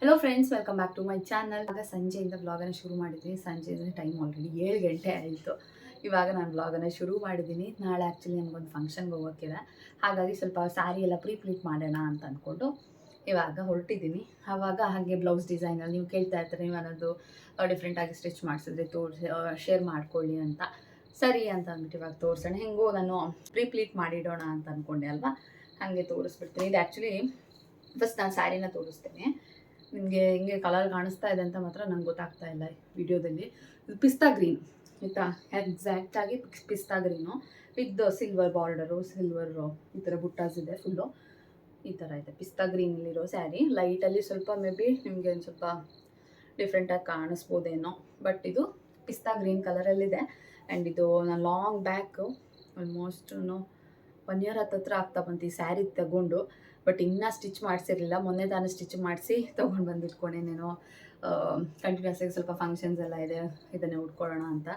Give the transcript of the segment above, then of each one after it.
Hello friends welcome back to my channel ಆಗ ಸಂಜೆಯಿಂದ ಬ್ಲಾಗನ್ನು ಶುರು ಮಾಡಿದ್ದೀನಿ ಸಂಜೆ ಟೈಮ್ ಆಲ್ರೆಡಿ ಏಳು ಗಂಟೆ ಆಯಿತು. ಇವಾಗ ನಾನು ಬ್ಲಾಗನ್ನು ಶುರು ಮಾಡಿದ್ದೀನಿ. ನಾಳೆ ಆ್ಯಕ್ಚುಲಿ ನಮಗೊಂದು ಫಂಕ್ಷನ್ಗೆ ಹೋಗೋಕ್ಕಿದೆ ಹಾಗಾಗಿ ಸ್ವಲ್ಪ ಸ್ಯಾರಿ ಎಲ್ಲ ಪ್ರೀ ಪ್ಲೀಟ್ ಮಾಡೋಣ ಅಂತ ಅಂದ್ಕೊಂಡು ಇವಾಗ ಹೊರಟಿದ್ದೀನಿ. ಆವಾಗ ಹಾಗೆ ಬ್ಲೌಸ್ ಡಿಸೈನಲ್ಲಿ ನೀವು ಕೇಳ್ತಾ ಇರ್ತಾರೆ, ನೀವು ಅನ್ನೋದು ಡಿಫ್ರೆಂಟಾಗಿ ಸ್ಟಿಚ್ ಮಾಡಿಸಿದ್ರೆ ತೋರಿಸಿ ಶೇರ್ ಮಾಡ್ಕೊಳ್ಳಿ ಅಂತ. ಸರಿ ಅಂತ ಅಂದ್ಬಿಟ್ಟು ಇವಾಗ ತೋರಿಸೋಣ. ಹೆಂಗೋ ನಾನು ಪ್ರೀಪ್ಲೀಟ್ ಮಾಡಿಡೋಣ ಅಂತ ಅಂದ್ಕೊಂಡೆ ಅಲ್ವಾ? ಹಾಗೆ ತೋರಿಸ್ಬಿಡ್ತೀನಿ. ಇದು ಆ್ಯಕ್ಚುಲಿ ಫಸ್ಟ್ ನಾನು ಸ್ಯಾರಿನ ತೋರಿಸ್ತೇನೆ. ನಿಮಗೆ ಹೆಂಗೆ ಕಲರ್ ಕಾಣಿಸ್ತಾ ಇದೆ ಅಂತ ಮಾತ್ರ ನಂಗೆ ಗೊತ್ತಾಗ್ತಾ ಇಲ್ಲ ವಿಡಿಯೋದಲ್ಲಿ. ಇದು ಪಿಸ್ತಾ ಗ್ರೀನ್, ಆಯಿತಾ? ಎಕ್ಸಾಕ್ಟಾಗಿ ಪಿಸ್ತಾ green. With silver border silver ಈ ಥರ ಬುಟ್ಟಾಸ್ ಇದೆ ಫುಲ್ಲು ಈ ಥರ ಇದೆ, ಪಿಸ್ತಾ ಗ್ರೀನಲ್ಲಿರೋ ಸ್ಯಾರಿ. ಲೈಟಲ್ಲಿ ಸ್ವಲ್ಪ ಮೇ ಬಿ ನಿಮಗೆ ಒಂದು ಸ್ವಲ್ಪ ಡಿಫ್ರೆಂಟಾಗಿ ಕಾಣಿಸ್ಬೋದೇನೋ. ಬಟ್ ಇದು ಪಿಸ್ತಾ ಗ್ರೀನ್ ಕಲರಲ್ಲಿದೆ. ಆ್ಯಂಡ್ ಇದು ನಾನು long back almost one year ಹತ್ತತ್ರ ಆಗ್ತಾ ಬಂತು ಈ ಸ್ಯಾರಿ ತಗೊಂಡು. ಬಟ್ ಇನ್ನೂ ಸ್ಟಿಚ್ ಮಾಡಿಸಿರಲಿಲ್ಲ. ಮೊನ್ನೆ ತಾನು ಸ್ಟಿಚ್ ಮಾಡಿಸಿ ತೊಗೊಂಡು ಬಂದಿಟ್ಕೊಂಡೇನೇನೋ ಕಂಟಿನ್ಯೂಸ್ ಆಗಿ ಸ್ವಲ್ಪ ಫಂಕ್ಷನ್ಸ್ ಎಲ್ಲ ಇದೆ, ಇದನ್ನೇ ಉಟ್ಕೊಳ್ಳೋಣ ಅಂತ.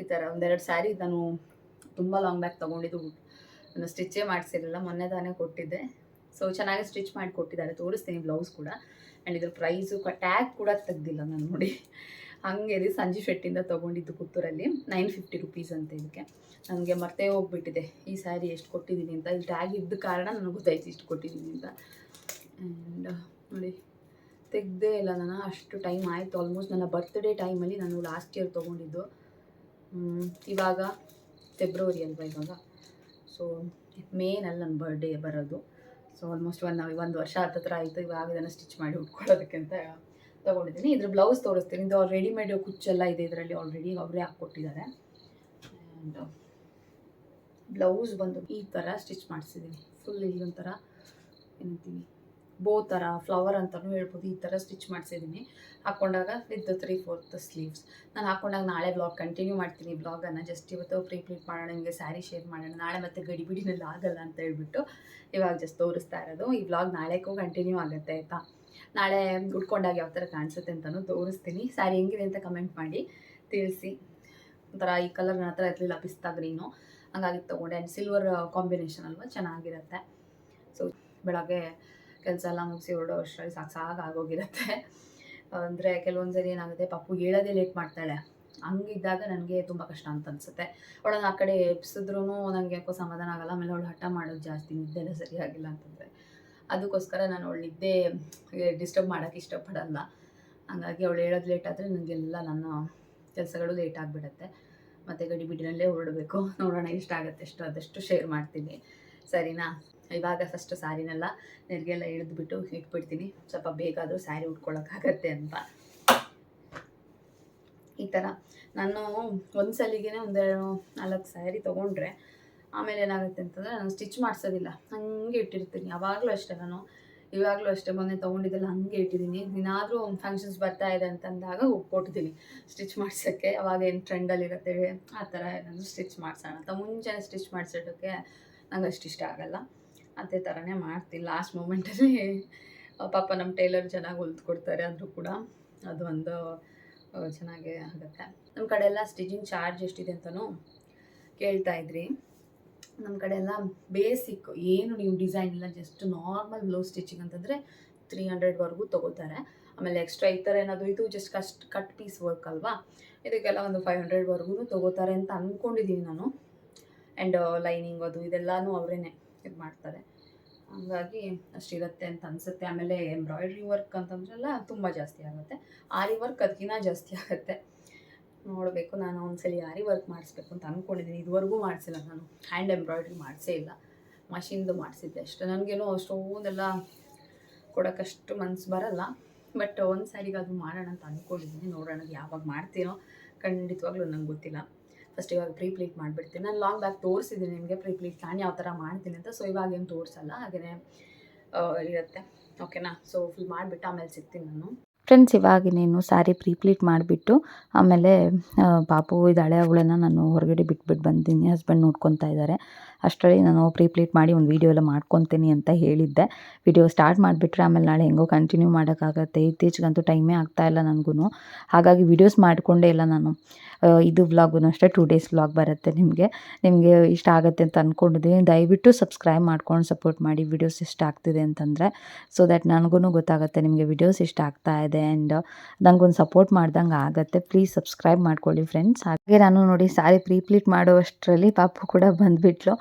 ಈ ಥರ ಒಂದೆರಡು ಸ್ಯಾರಿ ನಾನು ತುಂಬ ಲಾಂಗ್ ಬ್ಯಾಕ್ ತೊಗೊಂಡಿದ್ದು ನಾನು ಸ್ಟಿಚ್ಚೇ ಮಾಡಿಸಿರಲಿಲ್ಲ. ಮೊನ್ನೆ ತಾನೇ ಕೊಟ್ಟಿದ್ದೆ. ಸೊ ಚೆನ್ನಾಗಿ ಸ್ಟಿಚ್ ಮಾಡಿ ಕೊಟ್ಟಿದ್ದಾರೆ ತೋರಿಸ್ತೀನಿ ಬ್ಲೌಸ್ ಕೂಡ. ಆ್ಯಂಡ್ ಇದ್ರ ಪ್ರೈಸು ಟ್ಯಾಗ್ ಕೂಡ ತೆಗ್ದಿಲ್ಲ ನಾನು ನೋಡಿ. ಹಂಗೆ ರೀ ಸಂಜೀವ್ ಶೆಟ್ಟಿಂದ ತೊಗೊಂಡಿದ್ದು ಪುತ್ತೂರಲ್ಲಿ ನೈನ್ ಫಿಫ್ಟಿ ರುಪೀಸ್ ಅಂತ ಇದಕ್ಕೆ. ನನಗೆ ಮತ್ತೆ ಹೋಗ್ಬಿಟ್ಟಿದೆ. ಈ ಸ್ಯಾರಿ ಎಷ್ಟು ಕೊಟ್ಟಿದ್ದೀನಿ ಅಂತ. ಇಲ್ಲಿ ಟ್ಯಾಗ್ ಇದ್ದ ಕಾರಣ ನನಗೆ ಗೊತ್ತಾಯ್ತು ಇಷ್ಟು ಕೊಟ್ಟಿದ್ದೀನಿ ಅಂತ. ಆ್ಯಂಡ್ ನೋಡಿ, ತೆಗ್ದೇ ಇಲ್ಲ ನಾನು. ಅಷ್ಟು ಟೈಮ್ ಆಯಿತು. ಆಲ್ಮೋಸ್ಟ್ ನನ್ನ ಬರ್ತ್ಡೇ ಟೈಮಲ್ಲಿ ನಾನು ಲಾಸ್ಟ್ ಇಯರ್ ತೊಗೊಂಡಿದ್ದು. ಇವಾಗ ಫೆಬ್ರವರಿ ಅಲ್ವಾ ಇವಾಗ. ಸೊ ಮೇನಲ್ಲಿ ನನ್ನ ಬರ್ಡೇ ಬರೋದು. ಸೊ ಆಲ್ಮೋಸ್ಟ್ ಒಂದು ಒಂದು ವರ್ಷ ಹತ್ತತ್ರ ಆಯಿತು. ಇವಾಗ ಇದನ್ನು ಸ್ಟಿಚ್ ಮಾಡಿ ಉಟ್ಕೊಳ್ಳೋದಕ್ಕೆ ಅಂತ ತೊಗೊಂಡಿದ್ದೀನಿ. ಇದ್ರ ಬ್ಲೌಸ್ ತೋರಿಸ್ತೀನಿ. ಇದು ರೆಡಿಮೇಡ್ ಕುಚ್ಚೆಲ್ಲ ಇದೆ ಇದರಲ್ಲಿ ಆಲ್ರೆಡಿ ಅವರೇ ಹಾಕ್ಕೊಟ್ಟಿದ್ದಾರೆ. ಬ್ಲೌಸ್ ಬಂದು ಈ ಥರ ಸ್ಟಿಚ್ ಮಾಡಿಸಿದ್ದೀನಿ ಫುಲ್ ಇಲ್ಲೊಂಥರ ಏನಂತೀವಿ ಬೋ ಥರ ಫ್ಲವರ್ ಅಂತಲೂ ಹೇಳ್ಬೋದು. ಈ ಥರ ಸ್ಟಿಚ್ ಮಾಡಿಸಿದ್ದೀನಿ ಹಾಕ್ಕೊಂಡಾಗ ವಿತ್ ತ್ರೀ ಫೋರ್ತ್ ಸ್ಲೀವ್ಸ್ ನಾನು ಹಾಕ್ಕೊಂಡಾಗ ನಾಳೆ ಬ್ಲಾಗ್ ಕಂಟಿನ್ಯೂ ಮಾಡ್ತೀನಿ. ಬ್ಲಾಗನ್ನು ಜಸ್ಟ್ ಇವತ್ತು ಪ್ರೀ ಮಾಡೋಣ ನಿಮಗೆ ಸ್ಯಾರಿ ಶೇರ್ ಮಾಡೋಣ. ನಾಳೆ ಮತ್ತೆ ಗಡಿಬಿಡಿನಲ್ಲಿ ಆಗಲ್ಲ ಅಂತ ಹೇಳ್ಬಿಟ್ಟು ಇವಾಗ ಜಸ್ಟ್ ತೋರಿಸ್ತಾ ಇರೋದು. ಈ ಬ್ಲಾಗ್ ನಾಳೆಗೂ ಕಂಟಿನ್ಯೂ ಆಗುತ್ತೆ ಆಯಿತಾ? ನಾಳೆ ಉಟ್ಕೊಂಡಾಗ ಯಾವ ಥರ ಕಾಣಿಸುತ್ತೆ ಅಂತಲೂ ತೋರಿಸ್ತೀನಿ. ಸ್ಯಾರಿ ಹೆಂಗಿದೆ ಅಂತ ಕಮೆಂಟ್ ಮಾಡಿ, ತಿಳಿಸಿ. ಒಂಥರ ಈ ಕಲರ್ ನನ್ನ ಹತ್ರ ಇರಲಿಲ್ಲ, ಪಿಸ್ತಾ ಗ್ರೀನು ಹಂಗಾಗಿ ತೊಗೊಂಡೆ. ಆ್ಯಂಡ್ ಸಿಲ್ವರ್ ಕಾಂಬಿನೇಷನ್ ಅಲ್ವಾ, ಚೆನ್ನಾಗಿರುತ್ತೆ. ಸೊ ಬೆಳಗ್ಗೆ ಕೆಲಸ ಎಲ್ಲ ಮುಗಿಸಿ ಹೊರಡೋ ಅಷ್ಟರಲ್ಲಿ ಸಾಕು ಸಾಕು ಆಗೋಗಿರುತ್ತೆ. ಅಂದರೆ ಕೆಲವೊಂದು ಸರಿ ಏನಾಗುತ್ತೆ, ಪಪ್ಪು ಹೇಳೋದೇ ಲೇಟ್ ಮಾಡ್ತಾಳೆ. ಹಂಗಿದ್ದಾಗ ನನಗೆ ತುಂಬ ಕಷ್ಟ ಅಂತ ಅನಿಸುತ್ತೆ. ಅವಳನ್ನ ಆ ಕಡೆ ಎಪ್ಸಿದ್ರೂ ನನಗೆ ಯಾಕೋ ಸಮಾಧಾನ ಆಗಲ್ಲ. ಆಮೇಲೆ ಅವಳು ಹಠ ಮಾಡೋದು ಜಾಸ್ತಿ, ನಿದ್ದೆಲ್ಲ ಸರಿಯಾಗಿಲ್ಲ ಅಂತಂದರೆ. ಅದಕ್ಕೋಸ್ಕರ ನಾನು ಅವಳು ನಿದ್ದೆ ಡಿಸ್ಟರ್ಬ್ ಮಾಡೋಕ್ಕೆ ಇಷ್ಟಪಡಲ್ಲ. ಹಂಗಾಗಿ ಅವಳು ಹೇಳೋದು ಲೇಟ್ ಆದರೆ ನನಗೆಲ್ಲ ನನ್ನ ಕೆಲಸಗಳು ಲೇಟ್ ಆಗಿಬಿಡುತ್ತೆ. ಮತ್ತು ಗಡಿಬಿಡಿನಲ್ಲೇ ಹೊರಡಬೇಕು. ನೋಡೋಣ ಇಷ್ಟ ಆಗುತ್ತೆ ಎಷ್ಟು ಆದಷ್ಟು ಶೇರ್ ಮಾಡ್ತೀನಿ. ಸರಿನಾ? ಇವಾಗ ಫಸ್ಟ್ ಸ್ಯಾರಿನೆಲ್ಲ ನೆರಿಗೆಲ್ಲ ಇಳಿದ್ಬಿಟ್ಟು ಇಟ್ಬಿಡ್ತೀನಿ. ಸ್ವಲ್ಪ ಬೇಗ ಆದರೂ ಸ್ಯಾರಿ ಉಟ್ಕೊಳ್ಳೋಕ್ಕಾಗತ್ತೆ ಅಂತ. ಈ ಥರ ನಾನು ಒಂದು ಸಲಿಗೆ ಒಂದೆರಡು ನಾಲ್ಕು ಸ್ಯಾರಿ ತೊಗೊಂಡ್ರೆ ಆಮೇಲೆ ಏನಾಗುತ್ತೆ ಅಂತಂದರೆ ನಾನು ಸ್ಟಿಚ್ ಮಾಡಿಸೋದಿಲ್ಲ. ಹಂಗೆ ಇಟ್ಟಿರ್ತೀನಿ. ಯಾವಾಗಲೂ ಅಷ್ಟೇ ನಾನು. ಇವಾಗಲೂ ಅಷ್ಟೇ ಮೊನ್ನೆ ತೊಗೊಂಡಿದ್ದೆಲ್ಲ ಹಾಗೆ ಇಟ್ಟಿದ್ದೀನಿ. ಏನಾದರೂ ಫಂಕ್ಷನ್ಸ್ ಬರ್ತಾ ಇದೆ ಅಂತಂದಾಗ ಕೊಟ್ಟಿದ್ದೀನಿ ಸ್ಟಿಚ್ ಮಾಡ್ಸೋಕ್ಕೆ ಅವಾಗ ಏನು ಟ್ರೆಂಡಲ್ಲಿರುತ್ತೆ ಆ ಥರ ಏನಾದರೂ ಸ್ಟಿಚ್ ಮಾಡಿಸೋಣ ಅಂತ. ಮುಂಚೆನೇ ಸ್ಟಿಚ್ ಮಾಡಿಸೋದಕ್ಕೆ ನಂಗೆ ಅಷ್ಟು ಇಷ್ಟ ಆಗಲ್ಲ. ಅದೇ ಥರನೇ ಮಾಡ್ತೀನಿ. ಲಾಸ್ಟ್ ಮೂಮೆಂಟಲ್ಲಿ ಪಾಪ ನಮ್ಮ ಟೈಲರ್ ಚೆನ್ನಾಗಿ ಹೊಲ್ದು ಕೊಡ್ತಾರೆ ಅಂದರೂ ಕೂಡ ಅದು ಒಂದು ಚೆನ್ನಾಗೇ ಆಗುತ್ತೆ. ನಮ್ಮ ಕಡೆ ಎಲ್ಲ ಸ್ಟಿಚಿಂಗ್ ಚಾರ್ಜ್ ಎಷ್ಟಿದೆ ಅಂತಲೂ ಕೇಳ್ತಾ ಇದ್ರಿ. ನಮ್ಮ ಕಡೆ ಎಲ್ಲ ಬೇಸಿಕ್ ಏನು ನೀವು ಡಿಸೈನ್ ಇಲ್ಲ ಜಸ್ಟ್ ನಾರ್ಮಲ್ ಬ್ಲೌಸ್ ಸ್ಟಿಚಿಂಗ್ ಅಂತಂದರೆ ತ್ರೀ ಹಂಡ್ರೆಡ್ವರೆಗೂ ತೊಗೋತಾರೆ. ಆಮೇಲೆ ಎಕ್ಸ್ಟ್ರಾ ಈ ಥರ ಏನಾದರೂ ಇದು ಜಸ್ಟ್ ಕಸ್ಟ್ ಕಟ್ ಪೀಸ್ ವರ್ಕ್ ಅಲ್ವಾ? ಇದಕ್ಕೆಲ್ಲ ಒಂದು ಫೈವ್ ಹಂಡ್ರೆಡ್ವರೆಗೂ ತೊಗೋತಾರೆ ಅಂತ ಅಂದ್ಕೊಂಡಿದ್ದೀನಿ ನಾನು. ಆ್ಯಂಡ್ ಲೈನಿಂಗ್ ಅದು ಇದೆಲ್ಲನೂ ಅವರೇ ಇದು ಮಾಡ್ತಾರೆ. ಹಾಗಾಗಿ ಅಷ್ಟಿರುತ್ತೆ ಅಂತ ಅನಿಸುತ್ತೆ. ಆಮೇಲೆ ಎಂಬ್ರಾಯ್ಡ್ರಿ ವರ್ಕ್ ಅಂತಂದ್ರೆಲ್ಲ ತುಂಬ ಜಾಸ್ತಿ ಆಗುತ್ತೆ. ಆರಿ ವರ್ಕ್ ಅದಕ್ಕಿಂತ ಜಾಸ್ತಿ ಆಗುತ್ತೆ. ನೋಡಬೇಕು, ನಾನು ಒಂದ್ಸಲಿ ಯಾರಿ ವರ್ಕ್ ಮಾಡಿಸ್ಬೇಕು ಅಂತ ಅಂದ್ಕೊಂಡಿದ್ದೀನಿ ಇದುವರೆಗೂ ಮಾಡಿಸಿಲ್ಲ ನಾನು. ಹ್ಯಾಂಡ್ ಎಂಬ್ರಾಯ್ಡ್ರಿ ಮಾಡಿಸೇ ಇಲ್ಲ. ಮಷಿನ್ದು ಮಾಡಿಸಿದ್ದೆ ಅಷ್ಟು. ನನಗೇನೋ ಅಷ್ಟೊಂದೆಲ್ಲ ಕೊಡೋಕ್ಕಷ್ಟು ಮನಸ್ಸು ಬರಲ್ಲ. ಬಟ್ ಒಂದು ಸ್ಯಾರಿಗೆ ಅದು ಮಾಡೋಣ ಅಂತ ಅಂದ್ಕೊಂಡಿದ್ದೀನಿ ನೋಡೋಣ ಯಾವಾಗ ಮಾಡ್ತೀನೋ. ಖಂಡಿತವಾಗ್ಲೂ ನಂಗೆ ಗೊತ್ತಿಲ್ಲ. ಫಸ್ಟ್ ಇವಾಗ ಪ್ರೀ ಪ್ಲೀಟ್ ಮಾಡಿಬಿಡ್ತೀನಿ. ನಾನು ಲಾಂಗ್ ಬ್ಯಾಕ್ ತೋರಿಸಿದ್ದೀನಿ ನಿಮಗೆ. ಪ್ರೀ ಪ್ಲೀಟ್ ನಾನು ಯಾವ ಥರ ಮಾಡ್ತೀನಿ ಅಂತ. ಸೊ ಇವಾಗ ಏನು ತೋರಿಸಲ್ಲ. ಹಾಗೆಯೇ ಇರುತ್ತೆ. ಓಕೆನಾ ಸೊ ಫುಲ್ ಮಾಡಿಬಿಟ್ಟು ಆಮೇಲೆ ಸಿಗ್ತೀನಿ ನಾನು. ಫ್ರೆಂಡ್ಸ್ ಇವಾಗ ನೀನು ಸ್ಯಾರಿ ಪ್ರೀಪ್ಲೀಟ್ ಮಾಡಿಬಿಟ್ಟು, ಆಮೇಲೆ ಪಾಪು ಇದ್ದಾಳೆ, ಅವಳನ್ನು ನಾನು ಹೊರಗಡೆ ಬಿಟ್ಬಿಟ್ಟು ಬಂದಿನಿ ಹಸ್ಬೆಂಡ್ ನೋಡ್ಕೊತಾ ಇದ್ದಾರೆ ಅಷ್ಟರಲ್ಲಿ ನಾನು ಪ್ರೀಪ್ಲೀಟ್ ಮಾಡಿ ಒಂದು ವೀಡಿಯೋ ಎಲ್ಲ ಮಾಡ್ಕೊತೀನಿ ಅಂತ ಹೇಳಿದ್ದೆ. ವಿಡಿಯೋ ಸ್ಟಾರ್ಟ್ ಮಾಡಿಬಿಟ್ರೆ ಆಮೇಲೆ ನಾಳೆ ಹೆಂಗೋ ಕಂಟಿನ್ಯೂ ಮಾಡೋಕ್ಕಾಗತ್ತೆ. ಇತ್ತೀಚೆಗಂತೂ ಟೈಮೇ ಇಲ್ಲ ನನಗೂ ಹಾಗಾಗಿ ವೀಡಿಯೋಸ್ ಮಾಡಿಕೊಂಡೇ ಇಲ್ಲ ನಾನು. ಇದು ವ್ಲಾಗೂ ಅಷ್ಟೇ ಟೂ ಡೇಸ್ ವ್ಲಾಗ್ ಬರುತ್ತೆ ನಿಮಗೆ. ನಿಮಗೆ ಇಷ್ಟ ಆಗುತ್ತೆ ಅಂತ ಅಂದ್ಕೊಂಡಿದ್ದೀನಿ ದಯವಿಟ್ಟು ಸಬ್ಸ್ಕ್ರೈಬ್ ಮಾಡ್ಕೊಂಡು ಸಪೋರ್ಟ್ ಮಾಡಿ ವಿಡಿಯೋಸ್ ಇಷ್ಟ ಆಗ್ತಿದೆ ಅಂತಂದರೆ ಸೊ ದ್ಯಾಟ್ ನನಗೂ ಗೊತ್ತಾಗುತ್ತೆ ನಿಮಗೆ ವಿಡಿಯೋಸ್ ಇಷ್ಟ ಆಗ್ತಾ ಇದೆ ಆ್ಯಂಡ್ ನನಗೊಂದು ಸಪೋರ್ಟ್ ಮಾಡ್ದಂಗೆ ಆಗುತ್ತೆ. ಪ್ಲೀಸ್ ಸಬ್ಸ್ಕ್ರೈಬ್ ಮಾಡ್ಕೊಳ್ಳಿ ಫ್ರೆಂಡ್ಸ್ ಹಾಗೆ ನಾನು ನೋಡಿ ಸಾರಿ ಪ್ರೀಪ್ಲೀಟ್ ಮಾಡುವಷ್ಟರಲ್ಲಿ ಪಾಪು ಕೂಡ ಬಂದುಬಿಟ್ಲು.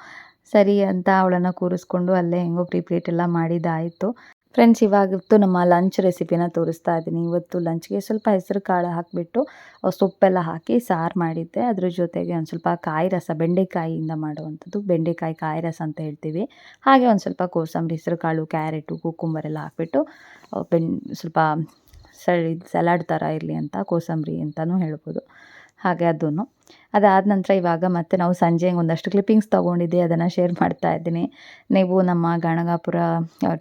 ಸರಿ ಅಂತ ಅವಳನ್ನು ಕೂರಿಸ್ಕೊಂಡು ಅಲ್ಲೇ ಹೆಂಗೋ ಪ್ರೀಪ್ಲೀಟ್ ಎಲ್ಲ ಮಾಡಿದ್ದಾಯಿತು. ಫ್ರೆಂಡ್ಸ್ ಇವಾಗಿತ್ತು ನಮ್ಮ ಲಂಚ್ ರೆಸಿಪಿನ ತೋರಿಸ್ತಾ ಇದ್ದೀನಿ. ಇವತ್ತು ಲಂಚ್ಗೆ ಸ್ವಲ್ಪ ಹೆಸರು ಕಾಳು ಹಾಕಿಬಿಟ್ಟು ಸೊಪ್ಪೆಲ್ಲ ಹಾಕಿ ಸಾರು ಮಾಡಿದ್ದೆ. ಅದ್ರ ಜೊತೆಗೆ ಒಂದು ಸ್ವಲ್ಪ ಕಾಯಿ ರಸ, ಬೆಂಡೆಕಾಯಿಯಿಂದ ಮಾಡುವಂಥದ್ದು. ಬೆಂಡೆಕಾಯಿ ಕಾಯಿ ರಸ ಅಂತ ಹೇಳ್ತೀವಿ. ಹಾಗೆ ಒಂದು ಸ್ವಲ್ಪ ಕೋಸಂಬರಿ, ಹೆಸರು ಕಾಳು, ಕ್ಯಾರೆಟು, ಕುಕ್ಕುಂಬರ್ ಎಲ್ಲ ಹಾಕಿಬಿಟ್ಟು ಬೆನ್, ಸ್ವಲ್ಪ ಸಲಾಡ್ ಥರ ಇರಲಿ ಅಂತ, ಕೋಸಂಬರಿ ಅಂತಲೂ ಹೇಳ್ಬೋದು. ಹಾಗೆ ಅದನ್ನು ಅದಾದ ನಂತರ ಇವಾಗ ಮತ್ತೆ ನಾವು ಸಂಜೆ ಒಂದಷ್ಟು ಕ್ಲಿಪ್ಪಿಂಗ್ಸ್ ತೊಗೊಂಡಿದ್ದೆ, ಅದನ್ನು ಶೇರ್ ಮಾಡ್ತಾ ಇದ್ದೀನಿ. ನೀವು ನಮ್ಮ ಗಣಗಾಪುರ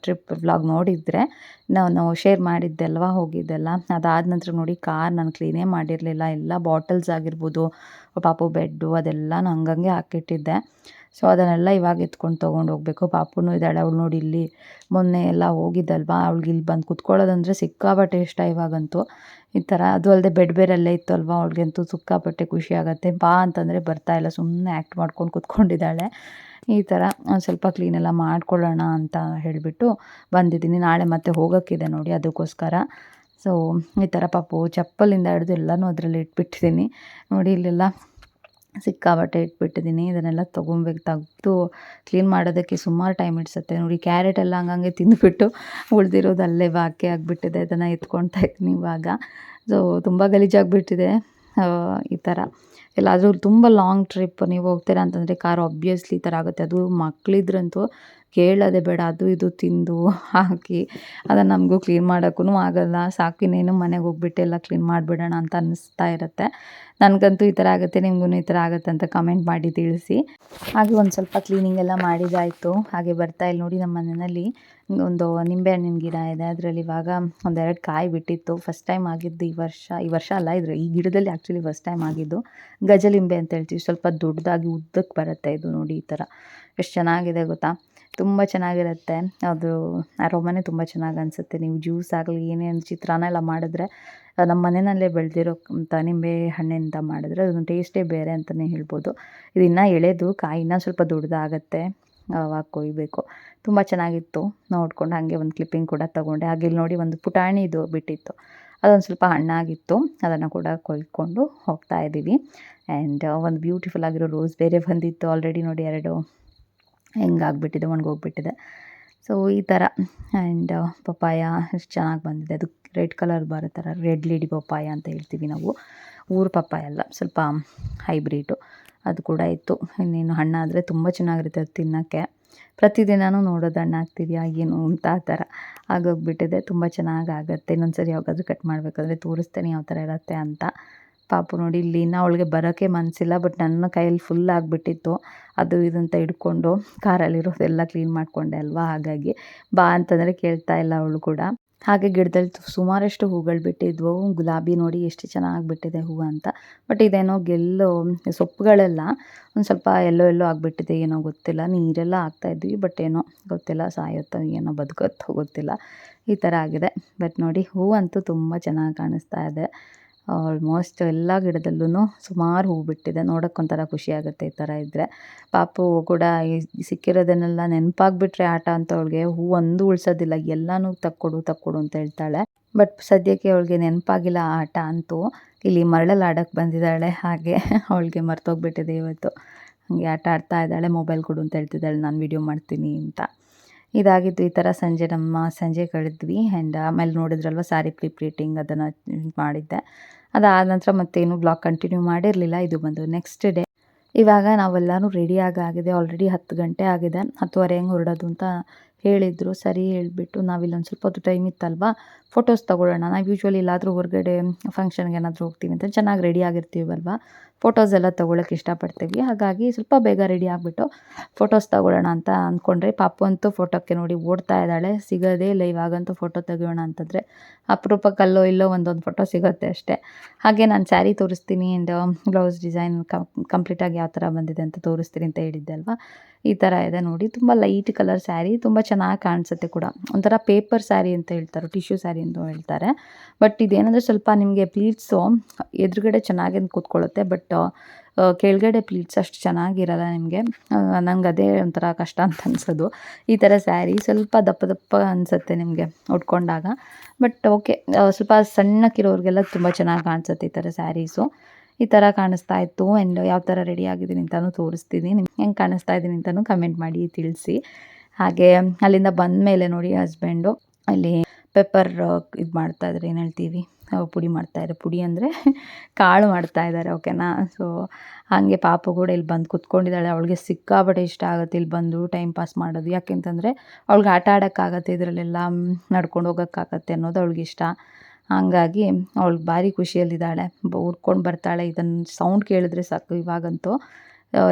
ಟ್ರಿಪ್ ವ್ಲಾಗ್ ನೋಡಿದರೆ ನಾವು ಶೇರ್ ಮಾಡಿದ್ದೆ ಅಲ್ವಾ ಹೋಗಿದ್ದೆಲ್ಲ? ಅದಾದ ನಂತರ ನೋಡಿ ಕಾರ್ ನಾನು ಕ್ಲೀನೇ ಮಾಡಿರಲಿಲ್ಲ. ಎಲ್ಲ ಬಾಟಲ್ಸ್ ಆಗಿರ್ಬೋದು, ಪಾಪು ಬೆಡ್ಡು ಅದೆಲ್ಲ ನಾನು ಹಂಗಂಗೆ ಹಾಕಿಟ್ಟಿದ್ದೆ. ಸೊ ಅದನ್ನೆಲ್ಲ ಇವಾಗ ಎತ್ಕೊಂಡು ತೊಗೊಂಡು ಹೋಗಬೇಕು. ಪಾಪುನೂ ಇದ್ದಾಳೆ, ಅವಳು ನೋಡಿ ಇಲ್ಲಿ ಮೊನ್ನೆ ಎಲ್ಲ ಹೋಗಿದ್ದಲ್ವಾ? ಅವಳಿಗೆ ಇಲ್ಲಿ ಬಂದು ಕುತ್ಕೊಳ್ಳೋದಂದರೆ ಸಿಕ್ಕಾಪಟ್ಟೆ ಇಷ್ಟ ಇವಾಗಂತೂ. ಈ ಥರ ಅದು ಅಲ್ಲದೆ ಬೆಡ್ ಬೇರೆಲ್ಲೇ ಇತ್ತು ಅಲ್ವಾ ಅವಳಿಗಂತೂ ಸಿಕ್ಕಾಪಟ್ಟೆ ಖುಷಿ ಆಗುತ್ತೆ. ಬಾ ಅಂತಂದರೆ ಬರ್ತಾ ಇಲ್ಲ ಸುಮ್ಮನೆ ಆ್ಯಕ್ಟ್ ಮಾಡ್ಕೊಂಡು ಕುತ್ಕೊಂಡಿದ್ದಾಳೆ. ಈ ಥರ ಒಂದು ಸ್ವಲ್ಪ ಕ್ಲೀನೆಲ್ಲ ಮಾಡ್ಕೊಳ್ಳೋಣ ಅಂತ ಹೇಳಿಬಿಟ್ಟು ಬಂದಿದ್ದೀನಿ. ನಾಳೆ ಮತ್ತೆ ಹೋಗೋಕ್ಕಿದೆ ನೋಡಿ ಅದಕ್ಕೋಸ್ಕರ. ಸೊ ಈ ಥರ ಪಾಪು ಚಪ್ಪಲಿಂದ ಹಿಡಿದು ಎಲ್ಲನೂ ಅದರಲ್ಲಿ ಇಟ್ಬಿಟ್ಟಿದ್ದೀನಿ. ನೋಡಿ ಇಲ್ಲೆಲ್ಲ ಸಿಕ್ಕಾಬಟ್ಟೆ ಇಟ್ಬಿಟ್ಟಿದ್ದೀನಿ. ಇದನ್ನೆಲ್ಲ ತೊಗೊಬೇಕು ತೆಗ್ದು ಕ್ಲೀನ್ ಮಾಡೋದಕ್ಕೆ ಸುಮಾರು ಟೈಮ್ ಹಿಡ್ಸುತ್ತೆ. ನೋಡಿ ಕ್ಯಾರೆಟ್ ಎಲ್ಲ ಹಂಗಂಗೆ ತಿಂದುಬಿಟ್ಟು ಉಳಿದಿರೋದು ಅಲ್ಲೇ ಬಾಕಿ ಆಗಿಬಿಟ್ಟಿದೆ. ಅದನ್ನು ಎತ್ಕೊಳ್ತಾ ಇದ್ದೀನಿ ಇವಾಗ. ಸೊ ತುಂಬ ಗಲೀಜಾಗಿಬಿಟ್ಟಿದೆ ಈ ಥರ ಎಲ್ಲಾದರೂ ತುಂಬ ಲಾಂಗ್ ಟ್ರಿಪ್ ನೀವು ಹೋಗ್ತೀರಾ ಅಂತಂದರೆ ಕಾರ್ ಆಬ್ವಿಯಸ್ಲಿ ಈ ಥರ ಆಗುತ್ತೆ. ಅದು ಮಕ್ಕಳಿದ್ರಂತೂ ಕೇಳೋದೇ ಬೇಡ, ಅದು ಇದು ತಿಂದು ಹಾಕಿ ಅದನ್ನು ನಮಗೂ ಕ್ಲೀನ್ ಮಾಡೋಕ್ಕೂ ಆಗಲ್ಲ. ಸಾಕು, ಇನ್ನೇನು ಮನೆಗೆ ಹೋಗ್ಬಿಟ್ಟು ಎಲ್ಲ ಕ್ಲೀನ್ ಮಾಡಿಬಿಡೋಣ ಅಂತ ಅನ್ನಿಸ್ತಾ ಇರುತ್ತೆ. ನನಗಂತೂ ಈ ಥರ ಆಗುತ್ತೆ ನಿಮಗೂ ಈ ಥರ ಆಗುತ್ತೆ ಅಂತ ಕಮೆಂಟ್ ಮಾಡಿ ತಿಳಿಸಿ. ಹಾಗೆ ಒಂದು ಸ್ವಲ್ಪ ಕ್ಲೀನಿಂಗ್ ಎಲ್ಲ ಮಾಡಿದಾಯಿತು. ಹಾಗೆ ಬರ್ತಾ ಇಲ್ಲಿ ನೋಡಿ ನಮ್ಮ ಮನೆಯಲ್ಲಿ ಒಂದು ನಿಂಬೆಹಣ್ಣಿನ ಗಿಡ ಇದೆ. ಅದರಲ್ಲಿ ಇವಾಗ ಒಂದೆರಡು ಕಾಯಿ ಬಿಟ್ಟಿತ್ತು. ಫಸ್ಟ್ ಟೈಮ್ ಆಗಿದ್ದು ಈ ವರ್ಷ ಈ ವರ್ಷ ಅಲ್ಲ, ಇದ್ರೆ ಈ ಗಿಡದಲ್ಲಿ ಆ್ಯಕ್ಚುಲಿ ಫಸ್ಟ್ ಟೈಮ್ ಆಗಿದ್ದು. ಗಜಲಿಂಬೆ ಅಂತ ಹೇಳ್ತೀವಿ. ಸ್ವಲ್ಪ ದೊಡ್ಡದಾಗಿ ಉದ್ದಕ್ಕೆ ಬರುತ್ತೆ ಇದು ನೋಡಿ ಈ ಥರ. ಎಷ್ಟು ಚೆನ್ನಾಗಿದೆ ಗೊತ್ತಾ? ತುಂಬ ಚೆನ್ನಾಗಿರುತ್ತೆ. ಅದು ಅರೋಮನೆ ತುಂಬ ಚೆನ್ನಾಗಿ ಅನಿಸುತ್ತೆ. ನೀವು ಜ್ಯೂಸ್ ಆಗಲಿ, ಏನೇನು ಚಿತ್ರಾನ್ನ ಎಲ್ಲ ಮಾಡಿದ್ರೆ ನಮ್ಮ ಮನೆಯಲ್ಲೇ ಬೆಳೆದಿರೋ ನಿಂಬೆ ಹಣ್ಣಿಂದ ಮಾಡಿದ್ರೆ ಅದೊಂದು ಟೇಸ್ಟೇ ಬೇರೆ ಅಂತಲೇ ಹೇಳ್ಬೋದು. ಇದು ಎಳೆದು ಕಾಯಿ ಇನ್ನೂ ಸ್ವಲ್ಪ ದೊಡ್ಡದಾಗತ್ತೆ. ಆವಾಗ ಕೊಯ್ಬೇಕು. ತುಂಬ ಚೆನ್ನಾಗಿತ್ತು. ನೋಡ್ಕೊಂಡು ಹಾಗೆ ಒಂದು ಕ್ಲಿಪ್ಪಿಂಗ್ ಕೂಡ ತೊಗೊಂಡೆ. ಹಾಗೆ ಇಲ್ಲಿ ನೋಡಿ ಒಂದು ಪುಟಾಣಿ ಇದು ಬಿಟ್ಟಿತ್ತು. ಅದೊಂದು ಸ್ವಲ್ಪ ಹಣ್ಣಾಗಿತ್ತು. ಅದನ್ನು ಕೂಡ ಕೊಯ್ಕೊಂಡು ಹೋಗ್ತಾ ಇದ್ದೀವಿ ಆ್ಯಂಡ್ ಒಂದು ಬ್ಯೂಟಿಫುಲ್ ಆಗಿರೋ ರೋಸ್ ಬೇರೆ ಬಂದಿತ್ತು. ಆಲ್ರೆಡಿ ನೋಡಿ ಎರಡು ಹೆಂಗಾಗ್ಬಿಟ್ಟಿದೆ, ಒಣಗೋಗ್ಬಿಟ್ಟಿದೆ. ಸೊ ಈ ಥರ ಆ್ಯಂಡ್ ಪಪ್ಪಾಯ ಎಷ್ಟು ಚೆನ್ನಾಗಿ ಬಂದಿದೆ. ಅದು ರೆಡ್ ಕಲರ್ ಬರೋ ಥರ ರೆಡ್ ಲೇಡಿ ಪಪ್ಪಾಯ ಅಂತ ಹೇಳ್ತೀವಿ ನಾವು. ಊರು ಪಪ್ಪಾಯ ಅಲ್ಲ, ಸ್ವಲ್ಪ ಹೈಬ್ರಿಡು ಅದು ಕೂಡ ಇತ್ತು. ಇನ್ನೇನು ಹಣ್ಣಾದರೆ ತುಂಬ ಚೆನ್ನಾಗಿರುತ್ತೆ ಅದು ತಿನ್ನೋಕ್ಕೆ. ಪ್ರತಿದಿನವೂ ನೋಡೋದು ಹಣ್ಣು ಆಗ್ತಿದೆಯಾ, ಏನು ಅಂತ ಆ ಥರ ಆಗೋಗ್ಬಿಟ್ಟಿದೆ, ತುಂಬ ಚೆನ್ನಾಗಿ ಆಗುತ್ತೆ. ಇನ್ನೊಂದು ಸರಿ ಯಾವಾಗಾದ್ರೂ ಕಟ್ ಮಾಡಬೇಕಾದ್ರೆ ತೋರಿಸ್ತೇನೆ ಯಾವ ಥರ ಇರುತ್ತೆ ಅಂತ. ಪಾಪು ನೋಡಿ ಇಲ್ಲಿ ಇನ್ನೂ ಅವಳಿಗೆ ಬರೋಕ್ಕೆ ಮನಸ್ಸಿಲ್ಲ ಬಟ್ ನನ್ನ ಕೈಯಲ್ಲಿ ಫುಲ್ ಆಗಿಬಿಟ್ಟಿತ್ತು. ಅದು ಇದು ಅಂತ ಹಿಡ್ಕೊಂಡು ಕಾರಲ್ಲಿರೋದೆಲ್ಲ ಕ್ಲೀನ್ ಮಾಡಿಕೊಂಡೆ ಅಲ್ವಾ? ಹಾಗಾಗಿ ಬಾ ಅಂತಂದರೆ ಕೇಳ್ತಾ ಇಲ್ಲ ಅವಳು ಕೂಡ. ಹಾಗೆ ಗಿಡದಲ್ಲಿ ಸುಮಾರಷ್ಟು ಹೂಗಳು ಬಿಟ್ಟಿದ್ವು. ಗುಲಾಬಿ ನೋಡಿ ಎಷ್ಟು ಚೆನ್ನಾಗಿ ಬಿಟ್ಟಿದೆ ಹೂವು ಅಂತ. ಬಟ್ ಇದೇನೋ ಗೆಲ್ಲು ಸೊಪ್ಪುಗಳೆಲ್ಲ. ಒಂದು ಸ್ವಲ್ಪ ಎಲ್ಲೋ ಎಲ್ಲೋ ಆಗಿಬಿಟ್ಟಿದೆ, ಏನೋ ಗೊತ್ತಿಲ್ಲ. ನೀರೆಲ್ಲ ಹಾಕ್ತಾ ಇದ್ವಿ ಬಟ್ ಏನೋ ಗೊತ್ತಿಲ್ಲ, ಸಾಯುತ್ತೋ ಏನೋ ಬದುಕುತ್ತೋ ಗೊತ್ತಿಲ್ಲ. ಈ ಥರ ಆಗಿದೆ. ಬಟ್ ನೋಡಿ, ಹೂವಂತೂ ತುಂಬ ಚೆನ್ನಾಗಿ ಕಾಣಿಸ್ತಾ ಇದೆ. ಆಲ್ಮೋಸ್ಟ್ ಎಲ್ಲ ಗಿಡದಲ್ಲೂ ಸುಮಾರು ಹೂ ಬಿಟ್ಟಿದೆ ನೋಡೋಕ್ಕೊಂಥರ ಖುಷಿ ಆಗುತ್ತೆ ಈ ಥರ ಇದ್ದರೆ ಪಾಪು ಕೂಡ ಈ ಸಿಕ್ಕಿರೋದನ್ನೆಲ್ಲ ನೆನಪಾಗ್ಬಿಟ್ರೆ ಆಟ ಅಂತ ಅವಳಿಗೆ ಹೂ ಒಂದು ಉಳಿಸೋದಿಲ್ಲ. ಎಲ್ಲನೂ ತಕ್ಕೊಡು ತಕ್ಕೊಡು ಅಂತ ಹೇಳ್ತಾಳೆ. ಬಟ್ ಸದ್ಯಕ್ಕೆ ಅವಳಿಗೆ ನೆನಪಾಗಿಲ್ಲ ಆಟ ಅಂತೂ. ಇಲ್ಲಿ ಮರಳಲ್ಲಿ ಆಡೋಕ್ಕೆ ಬಂದಿದ್ದಾಳೆ. ಹಾಗೆ ಅವಳಿಗೆ ಮರ್ತೋಗ್ಬಿಟ್ಟಿದೆ ಇವತ್ತು. ಹಾಗೆ ಆಟ ಆಡ್ತಾ ಇದ್ದಾಳೆ. ಮೊಬೈಲ್ ಕೊಡು ಅಂತ ಹೇಳ್ತಿದ್ದಾಳೆ. ನಾನು ವಿಡಿಯೋ ಮಾಡ್ತೀನಿ ಅಂತ. ಇದಾಗಿತ್ತು ಈ ಥರ ಸಂಜೆ ನಮ್ಮ ಸಂಜೆ ಕಳೆದ್ವಿ ಆ್ಯಂಡ್ ಆಮೇಲೆ ನೋಡಿದ್ರಲ್ವ ಸಾರಿ ಪ್ರಿಪ್ರೇಟಿಂಗ್ ಅದನ್ನು ಮಾಡಿದ್ದೆ. ಅದಾದ ನಂತರ ಮತ್ತೇನು ಬ್ಲಾಗ್ ಕಂಟಿನ್ಯೂ ಮಾಡಿರಲಿಲ್ಲ. ಇದು ಬಂದು ನೆಕ್ಸ್ಟ್ ಡೇ ಇವಾಗ ನಾವೆಲ್ಲರೂ ರೆಡಿ ಆಗಿದೆ. ಆಲ್ರೆಡಿ ಹತ್ತು ಗಂಟೆ ಆಗಿದೆ. ಹತ್ತುವರೆ ಹೆಂಗೆ ಹೊರಡೋದು ಅಂತ ಹೇಳಿದರು. ಸರಿ ಹೇಳಿಬಿಟ್ಟು ನಾವಿಲ್ಲೊಂದು ಸ್ವಲ್ಪ ಹೊತ್ತು ಟೈಮ್ ಇತ್ತಲ್ವಾ? ಫೋಟೋಸ್ ತೊಗೊಳ್ಳೋಣ. ನಾವು ಯೂಶ್ವಲಿ ಎಲ್ಲಾದರೂ ಹೊರಗಡೆ ಫಂಕ್ಷನ್ಗೆ ಏನಾದರೂ ಹೋಗ್ತೀವಿ ಅಂತ ಚೆನ್ನಾಗಿ ರೆಡಿ ಆಗಿರ್ತೀವಲ್ವ? ಫೋಟೋಸ್ ಎಲ್ಲ ತೊಗೊಳಕ್ಕೆ ಇಷ್ಟಪಡ್ತೀವಿ. ಹಾಗಾಗಿ ಸ್ವಲ್ಪ ಬೇಗ ರೆಡಿ ಆಗಿಬಿಟ್ಟು ಫೋಟೋಸ್ ತಗೊಳ್ಳೋಣ ಅಂತ ಅಂದ್ಕೊಂಡ್ರೆ ಪಾಪು ಅಂತೂ ಫೋಟೋಕ್ಕೆ ನೋಡಿ ಓಡ್ತಾ ಇದ್ದಾಳೆ. ಸಿಗೋದೇ ಇಲ್ಲ ಇವಾಗಂತೂ ಫೋಟೋ ತೆಗಿಯೋಣ ಅಂತಂದರೆ ಅಪರೂಪಕ್ಕಲ್ಲೋ ಇಲ್ಲೋ ಒಂದೊಂದು ಫೋಟೋ ಸಿಗುತ್ತೆ ಅಷ್ಟೇ. ಹಾಗೆ ನಾನು ಸ್ಯಾರಿ ತೋರಿಸ್ತೀನಿ ಆ್ಯಂಡ್ ಬ್ಲೌಸ್ ಡಿಸೈನ್ ಕಂಪ್ಲೀಟಾಗಿ ಯಾವ ಥರ ಬಂದಿದೆ ಅಂತ ತೋರಿಸ್ತೀನಿ ಅಂತ ಹೇಳಿದ್ದೆ ಅಲ್ವಾ? ಈ ಥರ ಇದೆ ನೋಡಿ. ತುಂಬ ಲೈಟ್ ಕಲರ್ ಸ್ಯಾರಿ ತುಂಬ ಚೆನ್ನಾಗಿ ಕಾಣಿಸುತ್ತೆ ಕೂಡ. ಒಂಥರ ಪೇಪರ್ ಸ್ಯಾರಿ ಅಂತ ಹೇಳ್ತಾರೆ ಟಿಶ್ಯೂ ಸ್ಯಾರಿ ಅಂತ ಹೇಳ್ತಾರೆ. ಬಟ್ ಇದೇನಂದರೆ ಸ್ವಲ್ಪ ನಿಮಗೆ ಪ್ಲೀಟ್ಸು ಎದುರುಗಡೆ ಚೆನ್ನಾಗಿ ಕೂತ್ಕೊಳ್ಳುತ್ತೆ ಬಟ್ ಕೆಳಗಡೆ ಪ್ಲೀಟ್ಸ್ ಅಷ್ಟು ಚೆನ್ನಾಗಿರಲ್ಲ ನಿಮಗೆ? ನಂಗೆ ಅದೇ ಒಂಥರ ಕಷ್ಟ ಅಂತ ಅನ್ಸೋದು. ಈ ಥರ ಸ್ಯಾರಿ ಸ್ವಲ್ಪ ದಪ್ಪ ದಪ್ಪ ಅನಿಸುತ್ತೆ ನಿಮಗೆ ಉಟ್ಕೊಂಡಾಗ. ಬಟ್ ಓಕೆ ಸ್ವಲ್ಪ ಸಣ್ಣಕ್ಕಿರೋರಿಗೆಲ್ಲ ತುಂಬ ಚೆನ್ನಾಗಿ ಕಾಣಿಸುತ್ತೆ ಈ ಥರ ಸ್ಯಾರೀಸು ಈ ಥರ ಕಾಣಿಸ್ತಾ ಇತ್ತು. ಆ್ಯಂಡ್ ಯಾವ ಥರ ರೆಡಿ ಆಗಿದ್ದೀನಿ ಅಂತಲೂ ತೋರಿಸ್ತೀನಿ. ನಿಮ್ಗೆ ಹೆಂಗೆ ಕಾಣಿಸ್ತಾ ಇದ್ದೀನಿ ಅಂತಲೂ ಕಮೆಂಟ್ ಮಾಡಿ ತಿಳಿಸಿ. ಹಾಗೆ ಅಲ್ಲಿಂದ ಬಂದ ಮೇಲೆ ನೋಡಿ ಹಸ್ಬೆಂಡು ಅಲ್ಲಿ ಪೆಪ್ಪರ್ ಇದು ಮಾಡ್ತಾ ಇದ್ದಾರೆ ಏನು ಹೇಳ್ತೀವಿ? ಪುಡಿ ಮಾಡ್ತಾಯಿದ್ದಾರೆ ಪುಡಿ ಅಂದರೆ ಕಾಳು ಮಾಡ್ತಾ ಇದ್ದಾರೆ ಓಕೆನಾ ಸೊ ಹಾಗೆ ಪಾಪು ಕೂಡ ಇಲ್ಲಿ ಬಂದು ಕುತ್ಕೊಂಡಿದ್ದಾಳೆ. ಅವಳಿಗೆ ಸಿಕ್ಕಾಪಟ್ಟೆ ಇಷ್ಟ ಆಗುತ್ತೆ ಇಲ್ಲಿ ಬಂದು ಟೈಮ್ ಪಾಸ್ ಮಾಡೋದು. ಯಾಕೆಂತಂದರೆ ಅವಳಿಗೆ ಆಟ ಆಡೋಕ್ಕಾಗತ್ತೆ ಇದರಲ್ಲೆಲ್ಲ ನಡ್ಕೊಂಡು ಹೋಗೋಕ್ಕಾಗತ್ತೆ ಅನ್ನೋದು ಅವಳಿಗೆ ಇಷ್ಟ. ಹಾಗಾಗಿ ಅವಳು ಭಾರಿ ಖುಷಿಯಲ್ಲಿದ್ದಾಳೆ. ಉಟ್ಕೊಂಡು ಬರ್ತಾಳೆ. ಇದನ್ನು ಸೌಂಡ್ ಕೇಳಿದ್ರೆ ಸಾಕು ಇವಾಗಂತೂ.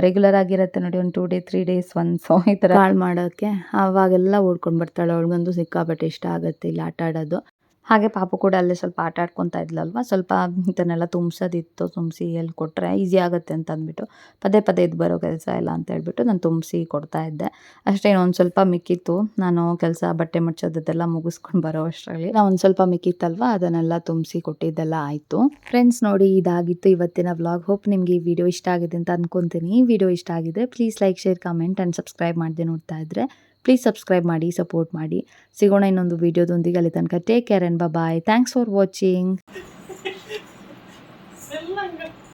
ರೆಗ್ಯುಲರ್ ಆಗಿರುತ್ತೆ ನೋಡಿ, ಒಂದು two day three days once ಈ ಥರ ಹಾಳು ಮಾಡೋಕ್ಕೆ ಆವಾಗೆಲ್ಲ ಓಡ್ಕೊಂಡು ಬರ್ತಾಳೆ. ಅವಳಿಗಂತೂ ಸಿಕ್ಕಾಪಟ್ಟೆ ಇಷ್ಟ ಆಗುತ್ತೆ ಇಲ್ಲಿ ಆಟ ಆಡೋದು. ಹಾಗೆ ಪಾಪ ಕೂಡ ಅಲ್ಲೇ ಸ್ವಲ್ಪ ಆಟ ಆಡ್ಕೊತಾ ಇದ್ಲಲ್ವ? ಸ್ವಲ್ಪ ಇದನ್ನೆಲ್ಲ ತುಂಬಿಸೋದಿತ್ತು, ತುಂಬಿಸಿ ಎಲ್ಲಿ ಕೊಟ್ಟರೆ ಈಸಿ ಆಗುತ್ತೆ ಅಂತ ಅಂದ್ಬಿಟ್ಟು. ಪದೇ ಪದೇ ಇದು ಬರೋ ಕೆಲಸ ಇಲ್ಲ ಅಂತ ಹೇಳ್ಬಿಟ್ಟು ನಾನು ತುಂಬಿಸಿ ಕೊಡ್ತಾ ಇದ್ದೆ. ಅಷ್ಟೇ ಒಂದು ಸ್ವಲ್ಪ ಮಿಕ್ಕಿತ್ತು. ನಾನು ಕೆಲಸ ಬಟ್ಟೆ ಮುಚ್ಚೋದೆಲ್ಲ ಮುಗಿಸ್ಕೊಂಡು ಬರೋ ಅಷ್ಟರಲ್ಲಿ. ನಾನು ಒಂದು ಸ್ವಲ್ಪ ಮಿಕ್ಕಿತ್ತಲ್ವ? ಅದನ್ನೆಲ್ಲ ತುಂಬಿಸಿ ಕೊಟ್ಟಿದ್ದೆಲ್ಲ ಆಯಿತು. ಫ್ರೆಂಡ್ಸ್ ನೋಡಿ ಇದಾಗಿತ್ತು ಇವತ್ತಿನ ವ್ಲಾಗ್. ಹೋಪ್ ನಿಮಗೆ ಈ ವಿಡಿಯೋ ಇಷ್ಟ ಆಗಿದೆ ಅಂತ ಅಂದ್ಕೊತೀನಿ ವಿಡಿಯೋ ಇಷ್ಟ ಆಗಿದ್ರೆ please like share comment and subscribe ಮಾಡಿದೆ ನೋಡ್ತಾ ಇದ್ದರೆ ಪ್ಲೀಸ್ ಸಬ್ಸ್ಕ್ರೈಬ್ ಮಾಡಿ ಸಪೋರ್ಟ್ ಮಾಡಿ. ಸಿಗೋಣ ಇನ್ನೊಂದು ವಿಡಿಯೋದೊಂದಿಗೆ ಅಲ್ಲಿ ತನಕ take care and bye thanks for watching